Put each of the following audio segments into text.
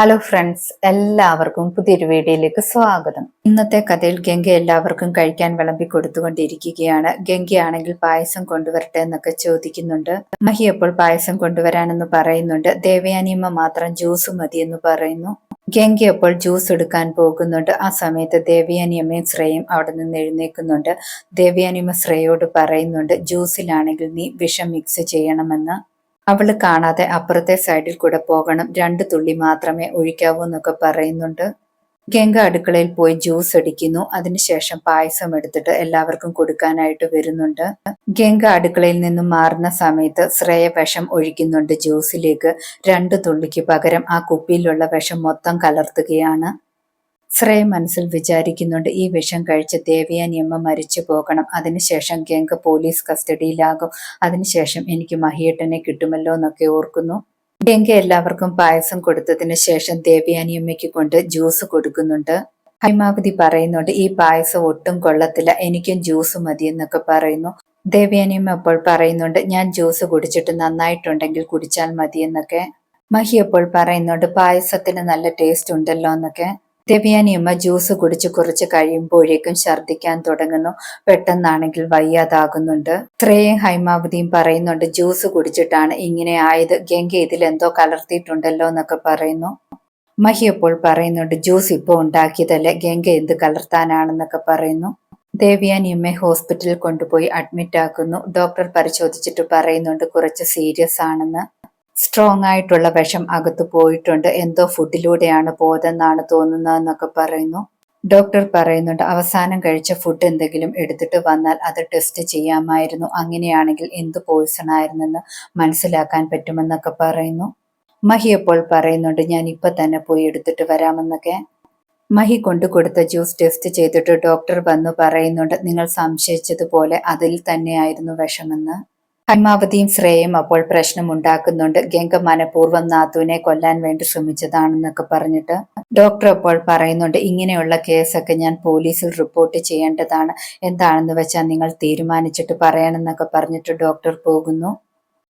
Hello friends എല്ലാവർക്കും പുതിയൊരു വീഡിയോയിലേക്ക് സ്വാഗതം. ഇന്നത്തെ കഥയിൽ ഗംഗ എല്ലാവർക്കും കഴിക്കാൻ വിളമ്പി കൊടുത്തുകൊണ്ടിരിക്കുകയാണ്. ഗംഗയാണെങ്കിൽ പായസം കൊണ്ടുവരട്ടെ എന്നൊക്കെ ചോദിക്കുന്നുണ്ട്. മഹി അപ്പോൾ പായസം കൊണ്ടുവരാനെന്ന് പറയുന്നുണ്ട്. ദേവയാനിയമ്മ മാത്രം ജ്യൂസ് മതി എന്ന് പറയുന്നു. ഗംഗ അപ്പോൾ ജ്യൂസ് എടുക്കാൻ പോകുന്നുണ്ട്. ആ സമയത്ത് ദേവയാനിയമ്മയും ശ്രേയും അവിടെ നിന്ന് എഴുന്നേക്കുന്നുണ്ട് ദേവയാനിയമ്മ ശ്രേയോട് പറയുന്നുണ്ട് ജ്യൂസിലാണെങ്കിൽ നീ വിഷം മിക്സ് ചെയ്യണമെന്ന്. അവൾ കാണാതെ അപ്പുറത്തെ സൈഡിൽ കൂടെ പോകണം. രണ്ട് തുള്ളി മാത്രമേ ഒഴിക്കാവൂ എന്നൊക്കെ പറയുന്നുണ്ട്. ഗംഗ അടുക്കളയിൽ പോയി ജ്യൂസ് അടിക്കുന്നു. അതിനുശേഷം പായസം എടുത്തിട്ട് എല്ലാവർക്കും കൊടുക്കാനായിട്ട് വരുന്നുണ്ട്. ഗംഗ അടുക്കളയിൽ നിന്നും മാറുന്ന സമയത്ത് ശ്രേയ വിഷം ഒഴിക്കുന്നുണ്ട് ജ്യൂസിലേക്ക്. രണ്ട് തുള്ളിക്ക് പകരം ആ കുപ്പിയിലുള്ള വിഷം മൊത്തം കലർത്തുകയാണ്. ശ്രേയ മനസ്സിൽ വിചാരിക്കുന്നുണ്ട് ഈ വിഷം കഴിച്ച് ദേവയാനിയമ്മ മരിച്ചു പോകണം. അതിനുശേഷം ഗംഗ പോലീസ് കസ്റ്റഡിയിലാകും. അതിനുശേഷം എനിക്ക് മഹിയേട്ടനെ കിട്ടുമല്ലോ എന്നൊക്കെ ഓർക്കുന്നു. ഗംഗ എല്ലാവർക്കും പായസം കൊടുത്തതിന് ശേഷം ദേവയാനിയമ്മയ്ക്ക് കൊണ്ട് ജ്യൂസ് കൊടുക്കുന്നുണ്ട്. ഹൈമാവതി പറയുന്നുണ്ട് ഈ പായസം ഒട്ടും കൊള്ളത്തില്ല എനിക്കും ജ്യൂസ് മതി എന്നൊക്കെ പറയുന്നു. ദേവയാനിയമ്മ അപ്പോൾ പറയുന്നുണ്ട് ഞാൻ ജ്യൂസ് കുടിച്ചിട്ട് നന്നായിട്ടുണ്ടെങ്കിൽ കുടിച്ചാൽ മതി എന്നൊക്കെ. മഹി അപ്പോൾ പറയുന്നുണ്ട് പായസത്തിന് നല്ല ടേസ്റ്റ് ഉണ്ടല്ലോ എന്നൊക്കെ. ദേവയാനിയമ്മ ജ്യൂസ് കുടിച്ച് കുറച്ച് കഴിയുമ്പോഴേക്കും ഛർദ്ദിക്കാൻ തുടങ്ങുന്നു. പെട്ടെന്നാണെങ്കിൽ വയ്യാതാകുന്നുണ്ട്. ത്രയും ഹൈമാവതിയും പറയുന്നുണ്ട് ജ്യൂസ് കുടിച്ചിട്ടാണ് ഇങ്ങനെ ആയത്. ഗംഗ ഇതിൽ എന്തോ കലർത്തിയിട്ടുണ്ടല്ലോ എന്നൊക്കെ പറയുന്നു. മഹിയപ്പോൾ പറയുന്നുണ്ട് ജ്യൂസ് ഇപ്പോൾ ഉണ്ടാക്കിയതല്ലേ? ഗംഗ എന്ത് കലർത്താനാണെന്നൊക്കെ പറയുന്നു. ദേവയാനിയമ്മയെ ഹോസ്പിറ്റലിൽ കൊണ്ടുപോയി അഡ്മിറ്റ് ആക്കുന്നു ഡോക്ടർ പരിശോധിച്ചിട്ട് പറയുന്നുണ്ട് കുറച്ച് സീരിയസ് ആണെന്ന്. സ്ട്രോങ് ആയിട്ടുള്ള വിഷം അകത്ത് പോയിട്ടുണ്ട്. എന്തോ ഫുഡിലൂടെയാണ് പോയതെന്നാണ് തോന്നുന്നതെന്നൊക്കെ പറയുന്നു. ഡോക്ടർ പറയുന്നുണ്ട് അവസാനം കഴിച്ച ഫുഡ് എന്തെങ്കിലും എടുത്തിട്ട് വന്നാൽ അത് ടെസ്റ്റ് ചെയ്യാമായിരുന്നു. അങ്ങനെയാണെങ്കിൽ എന്ത് പോയിസൺ ആയിരുന്നെന്ന് മനസ്സിലാക്കാൻ പറ്റുമെന്നൊക്കെ പറയുന്നു. മഹി അപ്പോൾ പറയുന്നുണ്ട് ഞാൻ ഇപ്പൊ തന്നെ പോയി എടുത്തിട്ട് വരാമെന്നൊക്കെ. മഹി കൊണ്ടു കൊടുത്ത ജ്യൂസ് ടെസ്റ്റ് ചെയ്തിട്ട് ഡോക്ടർ വന്നു പറയുന്നുണ്ട് നിങ്ങൾ സംശയിച്ചതുപോലെ അതിൽ തന്നെയായിരുന്നു വിഷമെന്ന്. ഹൈമാവതിയും ശ്രേയയും അപ്പോൾ പ്രശ്നമുണ്ടാക്കുന്നുണ്ട്. ഗംഗ മനഃപൂർവം നാത്തുവിനെ കൊല്ലാൻ വേണ്ടി ശ്രമിച്ചതാണെന്നൊക്കെ പറഞ്ഞിട്ട് ഡോക്ടർ അപ്പോൾ പറയുന്നുണ്ട് ഇങ്ങനെയുള്ള കേസൊക്കെ ഞാൻ പോലീസിൽ റിപ്പോർട്ട് ചെയ്യേണ്ടതാണ്. എന്താണെന്ന് വെച്ചാൽ നിങ്ങൾ തീരുമാനിച്ചിട്ട് പറയണമെന്നൊക്കെ പറഞ്ഞിട്ട് ഡോക്ടർ പോകുന്നു.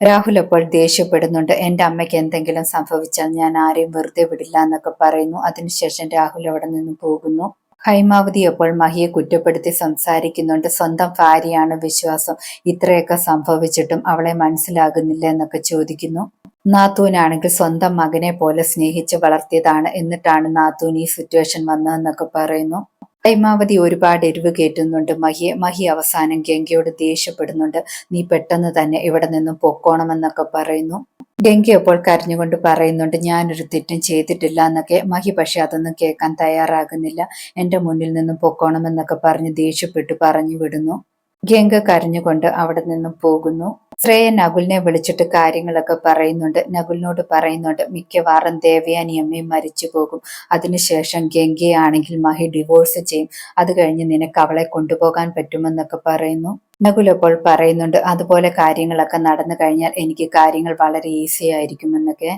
രാഹുൽ അപ്പോൾ ദേഷ്യപ്പെടുന്നുണ്ട് എന്റെ അമ്മയ്ക്ക് എന്തെങ്കിലും സംഭവിച്ചാൽ ഞാൻ ആരെയും വെറുതെ വിടില്ല എന്നൊക്കെ പറയുന്നു. അതിനുശേഷം രാഹുൽ അവിടെ നിന്ന് പോകുന്നു. ഹൈമാവതി അപ്പോൾ മഹിയെ കുറ്റപ്പെടുത്തി സംസാരിക്കുന്നുണ്ട്. സ്വന്തം ഭാര്യയാണ് വിശ്വാസം. ഇത്രയൊക്കെ സംഭവിച്ചിട്ടും അവളെ മനസ്സിലാകുന്നില്ല എന്നൊക്കെ ചോദിക്കുന്നു. നാത്തൂനാണെങ്കിൽ സ്വന്തം മകനെ പോലെ സ്നേഹിച്ച് വളർത്തിയതാണ്. എന്നിട്ടാണ് നാത്തൂൻ ഈ സിറ്റുവേഷൻ വന്നതെന്നൊക്കെ പറയുന്നു. ഹൈമാവതി ഒരുപാട് എരിവ് കയറ്റുന്നുണ്ട് മഹിയെ. മഹി അവസാനം ഗംഗയോട് ദേഷ്യപ്പെടുന്നുണ്ട്. നീ പെട്ടെന്ന് തന്നെ ഇവിടെ നിന്നും പൊക്കോണമെന്നൊക്കെ പറയുന്നു. ഗംഗ അപ്പോൾ കരഞ്ഞുകൊണ്ട് പറയുന്നുണ്ട് ഞാനൊരു തെറ്റും ചെയ്തിട്ടില്ല എന്നൊക്കെ. മഹി പക്ഷെ അതൊന്നും കേൾക്കാൻ തയ്യാറാകുന്നില്ല. എന്റെ മുന്നിൽ നിന്നും പൊക്കോണമെന്നൊക്കെ പറഞ്ഞ് ദേഷ്യപ്പെട്ടു പറഞ്ഞു വിടുന്നു. ഗംഗ കരഞ്ഞുകൊണ്ട് അവിടെ നിന്നും പോകുന്നു. ശ്രേയ നകുലിനെ വിളിച്ചിട്ട് കാര്യങ്ങളൊക്കെ പറയുന്നുണ്ട്. നകുലിനോട് പറയുന്നുണ്ട് മിക്കവാറും ദേവയാനി അമ്മയും മരിച്ചു പോകും. അതിനുശേഷം ഗംഗയാണെങ്കിൽ മഹി ഡിവോഴ്സ് ചെയ്യും. അത് കഴിഞ്ഞ് നിനക്ക് അവളെ കൊണ്ടുപോകാൻ പറ്റുമെന്നൊക്കെ പറയുന്നു. നകുൽ അപ്പോൾ പറയുന്നുണ്ട് അതുപോലെ കാര്യങ്ങളൊക്കെ നടന്നു കഴിഞ്ഞാൽ എനിക്ക് കാര്യങ്ങൾ വളരെ ഈസി ആയിരിക്കുമെന്നൊക്കെ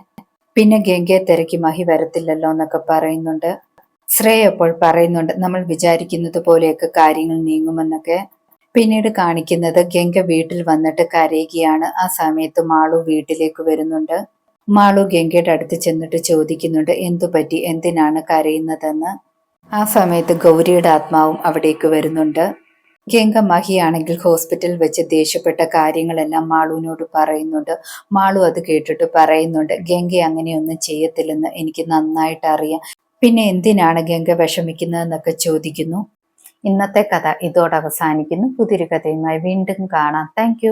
പിന്നെ ഗംഗയെ തിരക്കി മഹി വരത്തില്ലല്ലോ എന്നൊക്കെ പറയുന്നുണ്ട്. ശ്രേയ അപ്പോൾ പറയുന്നുണ്ട് നമ്മൾ വിചാരിക്കുന്നത് പോലെയൊക്കെ കാര്യങ്ങൾ നീങ്ങുമെന്നൊക്കെ. പിന്നീട് കാണിക്കുന്നത് ഗംഗ വീട്ടിൽ വന്നിട്ട് കരയുകയാണ്. ആ സമയത്ത് മാളു വീട്ടിലേക്ക് വരുന്നുണ്ട്. മാളു ഗംഗയുടെ അടുത്ത് ചെന്നിട്ട് ചോദിക്കുന്നുണ്ട് എന്തു പറ്റി? എന്തിനാണ് കരയുന്നതെന്ന്? ആ സമയത്ത് ഗൗരിയുടെ ആത്മാവും അവിടേക്ക് വരുന്നുണ്ട്. ഗംഗ മഹിയാണെങ്കിൽ ഹോസ്പിറ്റലിൽ വെച്ച് ദേഷ്യപ്പെട്ട കാര്യങ്ങളെല്ലാം മാളുവിനോട് പറയുന്നുണ്ട്. മാളു അത് കേട്ടിട്ട് പറയുന്നുണ്ട് ഗംഗ അങ്ങനെയൊന്നും ചെയ്യത്തില്ലെന്ന് എനിക്ക് നന്നായിട്ട് അറിയാം. പിന്നെ എന്തിനാണ് ഗംഗ വിഷമിക്കുന്നതെന്നൊക്കെ ചോദിക്കുന്നു. ഇന്നത്തെ കഥ ഇതോടെ അവസാനിക്കുന്നു. പുതിയൊരു കഥയുമായി വീണ്ടും കാണാം. താങ്ക്